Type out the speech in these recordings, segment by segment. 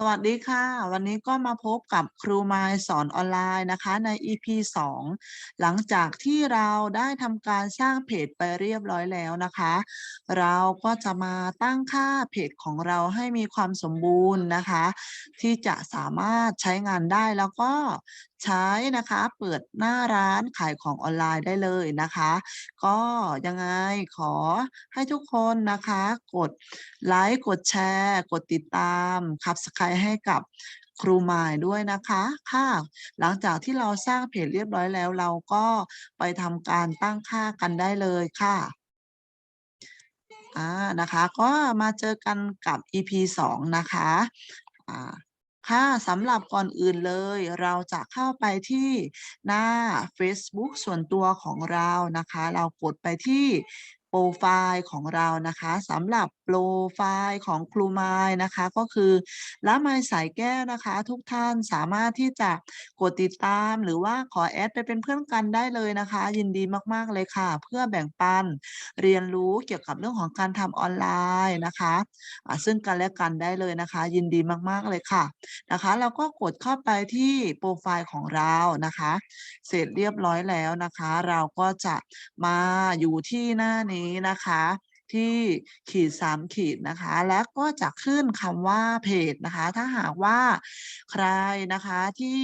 สวัสดีค่ะ วันนี้ก็มาพบกับครูมายสอนออนไลน์นะคะใน EP 2 หลังจากที่เราได้ทำการสร้างเพจไปเรียบร้อยแล้วนะคะ เราก็จะมาตั้งค่าเพจของเราให้มีความสมบูรณ์นะคะ ที่จะสามารถใช้งานได้แล้วก็ ใช้นะคะ เปิดหน้าร้านขายของออนไลน์ได้เลยนะคะ ก็ยังไงขอให้ทุกคนนะคะ กดไลค์กดแชร์ กดติดตามคับสไครให้กับครูหมายด้วยนะคะค่ะ หลังจากที่เราสร้างเพจเรียบร้อยแล้ว เราก็ไปทำการตั้งค่ากันได้เลยค่ะอ่านะคะ ก็มาเจอกันกับ EP 2 นะคะอ่า ค่ะสำหรับก่อนอื่นเลย เราจะเข้าไปที่หน้า Facebook ส่วนตัวของเรานะคะ เรากดไปที่ โปรไฟล์ของเรานะคะสำหรับโปรไฟล์ของครูไม้นะคะก็คือละไมสายแก้วนะคะ ทุกท่านสามารถที่จะกดติดตามหรือว่าขอแอดไปเป็นเพื่อนกันได้เลยนะคะ ยินดีมากๆเลยค่ะ เพื่อแบ่งปันเรียนรู้เกี่ยวกับเรื่องของการทำออนไลน์นะคะะซึ่งกันและกันได้เลยนะคะ ยินดีมากๆเลยค่ะนะคะเราก็กดเข้าไปที่โปรไฟล์ของเรานะคะ เสร็จเรียบร้อยแล้วนะคะ เราก็จะมาอยู่ที่หน้านี้นะคะที่ขีดสามขีดนะคะ แล้วก็จะขึ้นคำว่าเพจนะคะ ถ้าหากว่าใครนะคะที่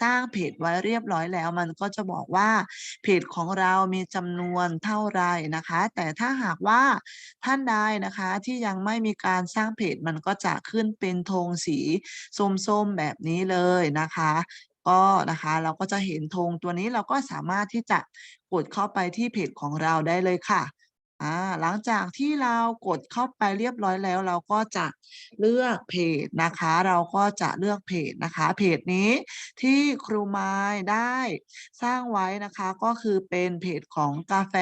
สร้างเพจไว้เรียบร้อยแล้ว มันก็จะบอกว่าเพจของเรามีจำนวนเท่าไรนะคะ แต่ถ้าหากว่าท่านใดนะคะที่ยังไม่มีการสร้างเพจมันก็จะขึ้นเป็นธงสีส้มๆแบบนี้เลยนะคะ ก็นะคะ เราก็จะเห็นธงตัวนี้เราก็สามารถที่จะกดเข้าไปที่เพจของเราได้เลยค่ะ อ่าหลังจากที่เรากดเข้าไปเรียบร้อยแล้ว เราก็จะเลือกเพจนะคะ เราก็จะเลือกเพจนะคะ เพจนี้ที่ครูไม้ได้สร้างไว้นะคะก็คือเป็นเพจของกาแฟ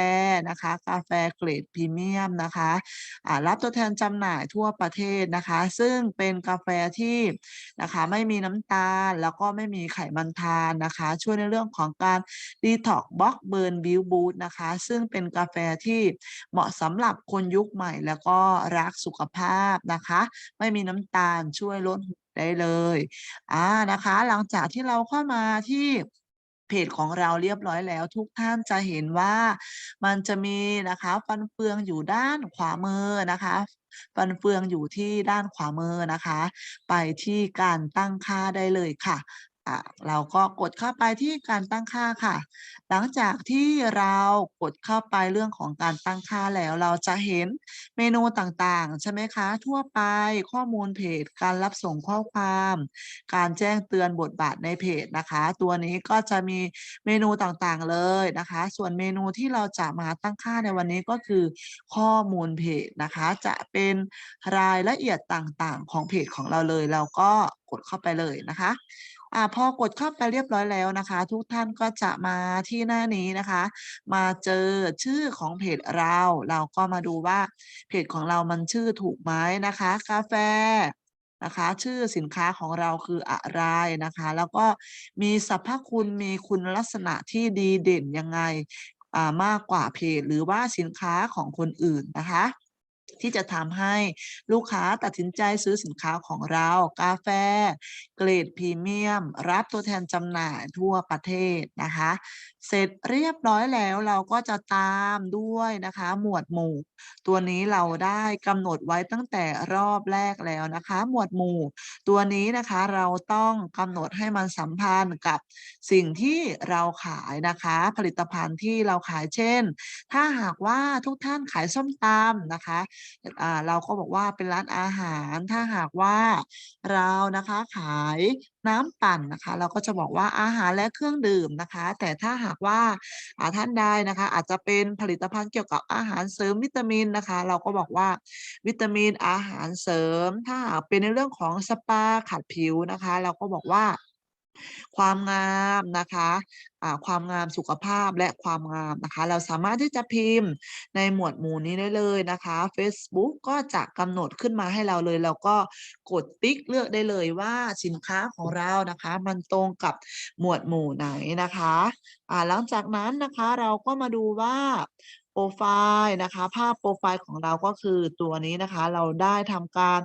นะคะ กาแฟเกรดพรีเมียมนะคะอ่ารับตัวแทนจำหน่ายทั่วประเทศนะคะ ซึ่งเป็นกาแฟที่นะคะไม่มีน้ำตาลแล้วก็ไม่มีไขมันทานนะคะ ช่วยในเรื่องของการดีท็อกบล็อกเบิร์นบิวบูตนะคะ ซึ่งเป็นกาแฟที่เหมาะสำหรับคนยุคใหม่แล้วก็รักสุขภาพนะคะ ไม่มีน้ำตาลช่วยลดได้เลยอ่านะคะ หลังจากที่เราเข้ามาที่เพจของเราเรียบร้อยแล้วทุกท่านจะเห็นว่ามันจะมีนะคะฟันเฟืองอยู่ด้านขวามือนะคะฟันเฟืองอยู่ที่ด้านขวามือนะคะ ไปที่การตั้งค่าได้เลยค่ะ อะเราก็กดเข้าไปที่การตั้งค่าค่ะ หลังจากที่เรากดเข้าไปเรื่องของการตั้งค่าแล้ว เราจะเห็นเมนูต่างๆ ใช่ไหมคะ ทั่วไปข้อมูลเพจ การรับส่งข้อความ การแจ้งเตือนบทบาทในเพจนะคะ ตัวนี้ก็จะมีเมนูต่างๆเลยนะคะ ส่วนเมนูที่เราจะมาตั้งค่าในวันนี้ก็คือข้อมูลเพจนะคะ จะเป็นรายละเอียดต่างๆ ของเพจของเราเลย เราก็กดเข้าไปเลยนะคะ อ่าพอกดเข้าไปเรียบร้อยแล้วนะคะ ทุกท่านก็จะมาที่หน้านี้นะคะ มาเจอชื่อของเพจเรา เราก็มาดูว่าเพจของเรามันชื่อถูกไหมนะคะกาแฟนะคะชื่อสินค้าของเราคืออะไรนะคะ แล้วก็มีสรรพคุณมีคุณลักษณะที่ดีเด่นยังไงอ่ามากกว่าเพจหรือว่าสินค้าของคนอื่นนะคะ ที่จะทำให้ลูกค้าตัดสินใจซื้อสินค้าของเรา กาแฟ เกรดพรีเมียม รับตัวแทนจำหน่ายทั่วประเทศนะคะ เสร็จเรียบร้อยแล้วเราก็จะตามด้วยนะคะ หมวดหมู่ ตัวนี้เราได้กำหนดไว้ตั้งแต่รอบแรกแล้วนะคะ หมวดหมู่ ตัวนี้นะคะเราต้องกำหนดให้มันสัมพันธ์กับสิ่งที่เราขายนะคะ ผลิตภัณฑ์ที่เราขายเช่น ถ้าหากว่าทุกท่านขายส้มตำนะคะเราก็บอกว่าเป็นร้านอาหารถ้าหากว่าเรานะคะขายน้ำปั่นนะคะ เราก็จะบอกว่าอาหารและเครื่องดื่มนะคะ แต่ถ้าหากว่าท่านใดนะคะ อาจจะเป็นผลิตภัณฑ์เกี่ยวกับอาหารเสริมวิตามินนะคะ เราก็บอกว่าวิตามินอาหารเสริม ถ้าหากเป็นในเรื่องของสปาขัดผิวนะคะ เราก็บอกว่า ความงามนะคะความงามสุขภาพและความงามนะคะ เราสามารถที่จะพิมพ์ในหมวดหมู่นี้ได้เลยนะคะ Facebook ก็จะกำหนดขึ้นมาให้เราเลยเราก็กดติ๊กเลือกได้เลยว่าสินค้าของเรานะคะ มันตรงกับหมวดหมู่ไหนนะคะหลังจากนั้นนะคะเราก็มาดูว่า โปรไฟล์นะคะ ภาพโปรไฟล์ของเราก็คือตัวนี้นะคะ เราได้ทำการ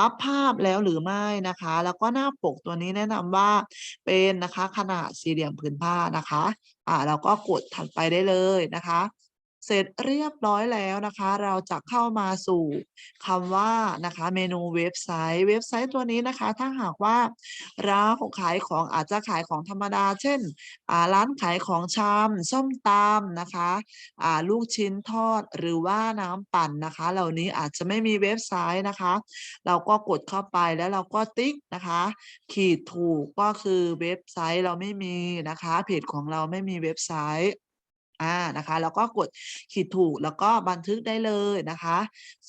อัพภาพแล้วหรือไม่นะคะ แล้วก็หน้าปกตัวนี้แนะนำว่าเป็นนะคะขนาดสี่เหลี่ยมผืนผ้านะคะอ่าเราก็กดถัดไปได้เลยนะคะ เสร็จเรียบร้อยแล้วนะคะ เราจะเข้ามาสู่คำว่านะคะเมนูเว็บไซต์ เว็บไซต์ตัวนี้นะคะ ถ้าหากว่าเรานขายของอาจจะขายของธรรมดา เช่นอ่าร้านขายของชำส้มตำนะคะอ่าลูกชิ้นทอดหรือว่าน้ำปั่นนะคะ เหล่านี้อาจจะไม่มีเว็บไซต์นะคะ เราก็กดเข้าไปแล้วเราก็ติ๊กนะคะ ขีดถูกก็คือเว็บไซต์เราไม่มีนะคะเพจของเราไม่มีเว็บไซต์ อ่านะคะแล้วก็กดขีดถูกแล้วก็บันทึกได้เลยนะคะ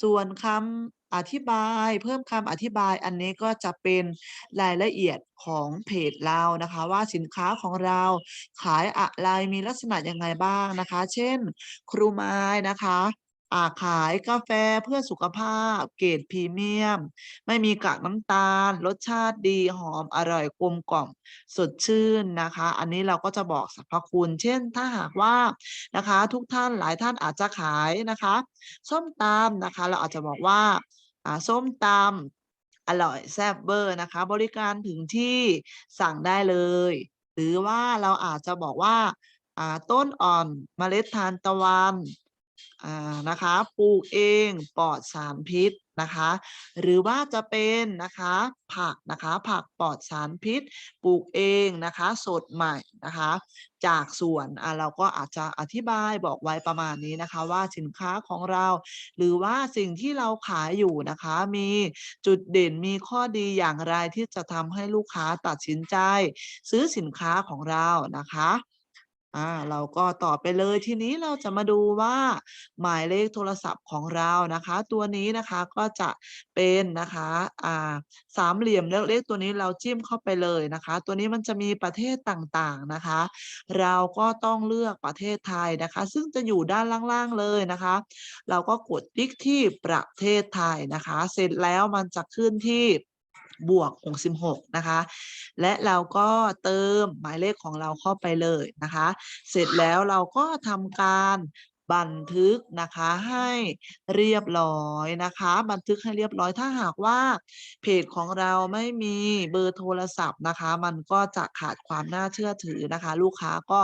ส่วนคำอธิบายเพิ่มคำอธิบายอันนี้ก็จะเป็นรายละเอียดของเพจเรานะคะ ว่าสินค้าของเราขายอะไรมีลักษณะยังไงบ้างนะคะ เช่น ครูไม้นะคะ ขายกาแฟเพื่อสุขภาพ เกรดพรีเมียม ไม่มีกากน้ำตาล รสชาติดีหอมอร่อยกลมกล่อมสดชื่นนะคะ อันนี้เราก็จะบอกสรรพคุณ เช่นถ้าหากว่านะคะ ทุกท่านหลายท่านอาจจะขายนะคะส้มตำนะคะ เราอาจจะบอกว่าส้มตำอร่อยแซ่บเวอร์นะคะ บริการถึงที่สั่งได้เลย หรือว่าเราอาจจะบอกว่าต้นอ่อนเมล็ดทานตะวัน นะคะปลูกเองปลอดสารพิษนะคะ หรือว่าจะเป็นนะคะผักนะคะผักปลอดสารพิษปลูกเองนะคะสดใหม่นะคะ จากสวนอะเราก็อาจจะอธิบายบอกไว้ประมาณนี้นะคะ ว่าสินค้าของเรา หรือว่าสิ่งที่เราขายอยู่นะคะ มีจุดเด่นมีข้อดีอย่างไรที่จะทำให้ลูกค้าตัดสินใจ ซื้อสินค้าของเรานะคะ อ่าเราก็ต่อไปเลยทีนี้เราจะมาดูว่าหมายเลขโทรศัพท์ของเรานะคะ ตัวนี้นะคะก็จะเป็นนะคะอ่าสามเหลี่ยมเล็กๆตัวนี้เราจิ้มเข้าไปเลยนะคะ ตัวนี้มันจะมีประเทศต่างๆนะคะ เราก็ต้องเลือกประเทศไทยนะคะ ซึ่งจะอยู่ด้านล่างๆเลยนะคะ เราก็กดติ๊กที่ประเทศไทยนะคะ เสร็จแล้วมันจะขึ้นที่ บวก66นะคะ และเราก็เติมหมายเลขของเราเข้าไปเลยนะคะ เสร็จแล้วเราก็ทำการ บันทึกนะคะให้เรียบร้อยนะคะ บันทึกให้เรียบร้อยถ้าหากว่าเพจของเราไม่มีเบอร์โทรศัพท์นะคะ มันก็จะขาดความน่าเชื่อถือนะคะ ลูกค้าก็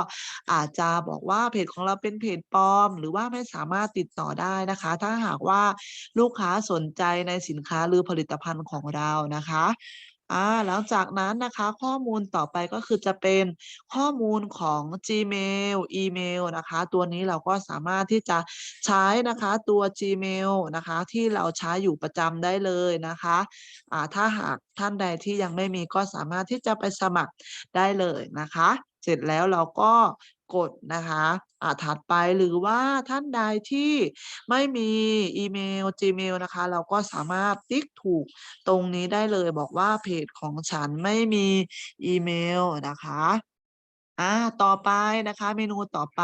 อาจจะบอกว่าเพจของเราเป็นเพจปลอม หรือว่าไม่สามารถติดต่อได้นะคะ ถ้าหากว่าลูกค้าสนใจในสินค้าหรือผลิตภัณฑ์ของเรานะคะ อ่าหลังจากนั้นนะคะข้อมูลต่อไปก็คือจะเป็นข้อมูลของ Gmail อีเมลนะคะ ตัวนี้เราก็สามารถที่จะใช้นะคะตัว Gmail นะคะ ที่เราใช้อยู่ประจำได้เลยนะคะอ่าถ้าหากท่านใดที่ยังไม่มีก็สามารถที่จะไปสมัครได้เลยนะคะ เสร็จแล้วเราก็กดนะคะอ่าถัดไปหรือว่าท่านใดที่ไม่มีอีเมล Gmail นะคะ เราก็สามารถติ๊กถูกตรงนี้ได้เลยบอกว่าเพจของฉันไม่มีอีเมลนะคะ อ่าต่อไปนะคะ เมนูต่อไป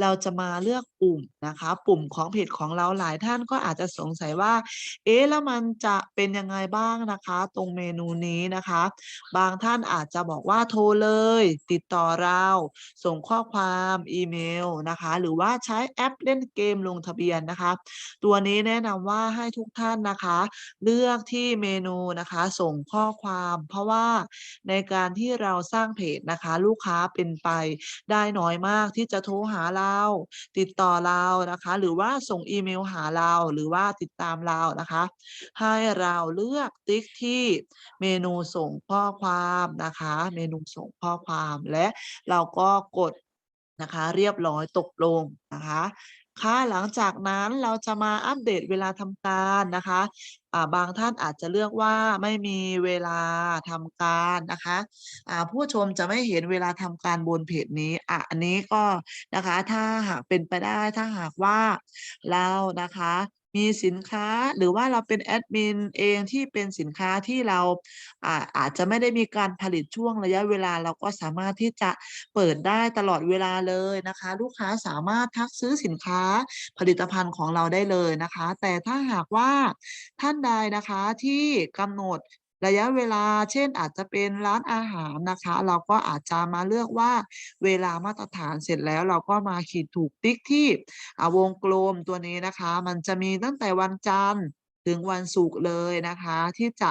เราจะมาเลือกปุ่มนะคะ ปุ่มของเพจของเราหลายท่านก็อาจจะสงสัยว่า เอ๊ะแล้วมันจะเป็นยังไงบ้างนะคะ ตรงเมนูนี้นะคะ บางท่านอาจจะบอกว่าโทรเลย ติดต่อเรา ส่งข้อความอีเมลนะคะ หรือว่าใช้แอปเล่นเกมลงทะเบียนนะคะ ตัวนี้แนะนำว่าให้ทุกท่านนะคะ เลือกที่เมนูนะคะ ส่งข้อความ เพราะว่าในการที่เราสร้างเพจนะคะ ลูกค้าเป็นไป ได้น้อยมากที่จะโทรหาเรา ติดต่อเรานะคะ หรือว่าส่งอีเมลหาเราหรือว่าติดตามเรานะคะ ให้เราเลือกติ๊กที่เมนูส่งข้อความนะคะ เมนูส่งข้อความและเราก็กดนะคะ เรียบร้อยตกลงนะคะ ค่ะหลังจากนั้นเราจะมาอัปเดตเวลาทำการนะคะบางท่านอาจจะเลือกว่าไม่มีเวลาทำการนะคะผู้ชมจะไม่เห็นเวลาทำการบนเพจนี้อะอันนี้ก็นะคะ ถ้าหากเป็นไปได้ถ้าหากว่าเรานะคะ มีสินค้าหรือว่าเราเป็นแอดมินเองที่เป็นสินค้าที่เราอาอาจจะไม่ได้มีการผลิตช่วงระยะเวลาเราก็สามารถที่จะเปิดได้ตลอดเวลาเลยนะคะ ลูกค้าสามารถทักซื้อสินค้าผลิตภัณฑ์ของเราได้เลยนะคะ แต่ถ้าหากว่าท่านใดนะคะที่กำหนด ระยะเวลาเช่นอาจจะเป็นร้านอาหารนะคะ เราก็อาจจะมาเลือกว่าเวลามาตรฐานเสร็จแล้วเราก็มาขีดถูกติ๊กที่วงกลมตัวนี้นะคะ มันจะมีตั้งแต่วันจันทร์ถึงวันศุกร์เลยนะคะ ที่จะ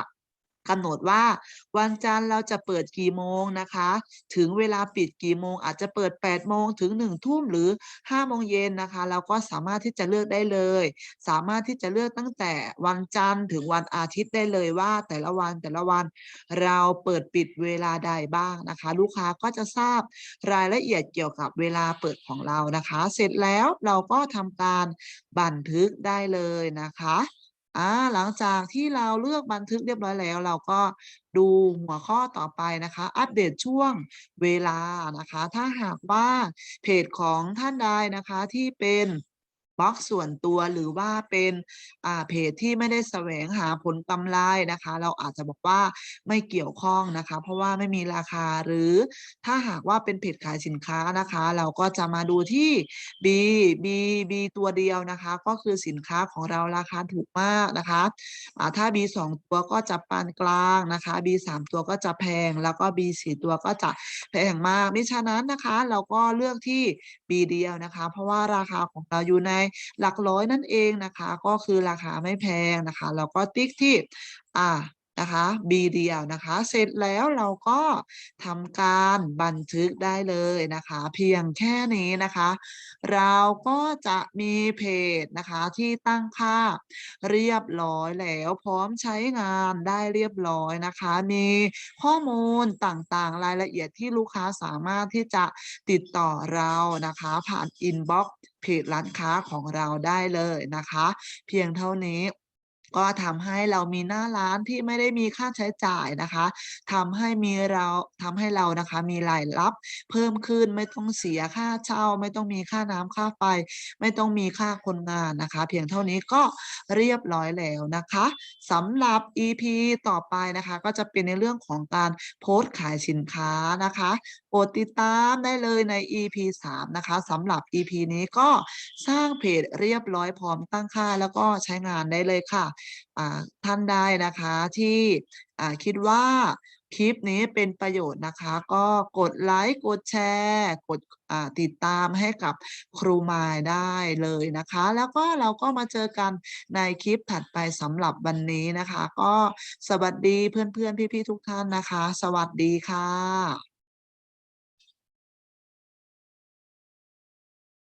กำหนดว่าวันจันทร์เราจะเปิดกี่โมงนะคะ ถึงเวลาปิดกี่โมง อาจจะเปิด 8 โมงถึง 1 ทุ่มหรือ 5 โมงเย็นนะคะ เราก็สามารถที่จะเลือกได้เลย สามารถที่จะเลือกตั้งแต่วันจันทร์ถึงวันอาทิตย์ได้เลยว่าแต่ละวันแต่ละวันเราเปิดปิดเวลาใดบ้างนะคะ ลูกค้าก็จะทราบรายละเอียดเกี่ยวกับเวลาเปิดของเรานะคะ เสร็จแล้วเราก็ทำการบันทึกได้เลยนะคะ อ่าหลังจากที่เราเลือกบันทึกเรียบร้อยแล้ว เราก็ดูหัวข้อต่อไปนะคะ อัปเดตช่วงเวลานะคะ ถ้าหากว่าเพจของท่านใดนะคะที่เป็น บล็อกส่วนตัวหรือว่าเป็นเพจที่ไม่ได้แสวงหาผลกำไรนะคะ เราอาจจะบอกว่าไม่เกี่ยวข้องนะคะ เพราะว่าไม่มีราคาหรือถ้าหากว่าเป็นเพจขายสินค้านะคะ เราก็จะมาดูที่ B B B ตัวเดียวนะคะ ก็คือสินค้าของเราราคาถูกมากนะคะอ่าถ้า B 2ตัวก็จะปานกลางนะคะ B 3ตัวก็จะแพงแล้วก็ B 4ตัวก็จะแพงมากมิฉะนั้นนะคะ เราก็เลือกที่ B เดียวนะคะ เพราะว่าราคาของเราอยู่ในหลักร้อยนั่นเองนะคะ ก็คือราคาไม่แพงนะคะเราก็ติ๊กที่อ่านะคะ B เดียวนะคะ เสร็จแล้วเราก็ทำการบันทึกได้เลยนะคะ เพียงแค่นี้นะคะ เราก็จะมีเพจนะคะที่ตั้งค่าเรียบร้อยแล้วพร้อมใช้งานได้เรียบร้อยนะคะ มีข้อมูลต่างๆ รายละเอียดที่ลูกค้าสามารถที่จะติดต่อเรานะคะ ผ่านอินบ็อกซ์ เพจร้านค้าของเราได้เลยนะคะ เพียงเท่านี้ก็ทำให้เรามีหน้าร้านที่ไม่ได้มีค่าใช้จ่ายนะคะทำให้มีเราทำให้เรานะคะ มีรายรับเพิ่มขึ้นไม่ต้องเสียค่าเช่า ไม่ต้องมีค่าน้ำค่าไฟ ไม่ต้องมีค่าคนงานนะคะ เพียงเท่านี้ก็เรียบร้อยแล้วนะคะสำหรับ EP ต่อไปนะคะ ก็จะเป็นในเรื่องของการโพสต์ขายสินค้านะคะ โปรดติดตามได้เลยใน EP 3 นะคะสำหรับ EP นี้ก็สร้างเพจเรียบร้อยพร้อมตั้งค่าแล้วก็ใช้งานได้เลยค่ะท่านใดนะคะที่คิดว่าคลิปนี้เป็นประโยชน์นะคะ ก็กดไลก์กดแชร์กดติดตามให้กับครูมายได้เลยนะคะ แล้วก็เราก็มาเจอกันในคลิปถัดไปสำหรับวันนี้นะคะ ก็สวัสดีเพื่อนๆ พี่ๆ ทุกท่านนะคะ สวัสดีค่ะ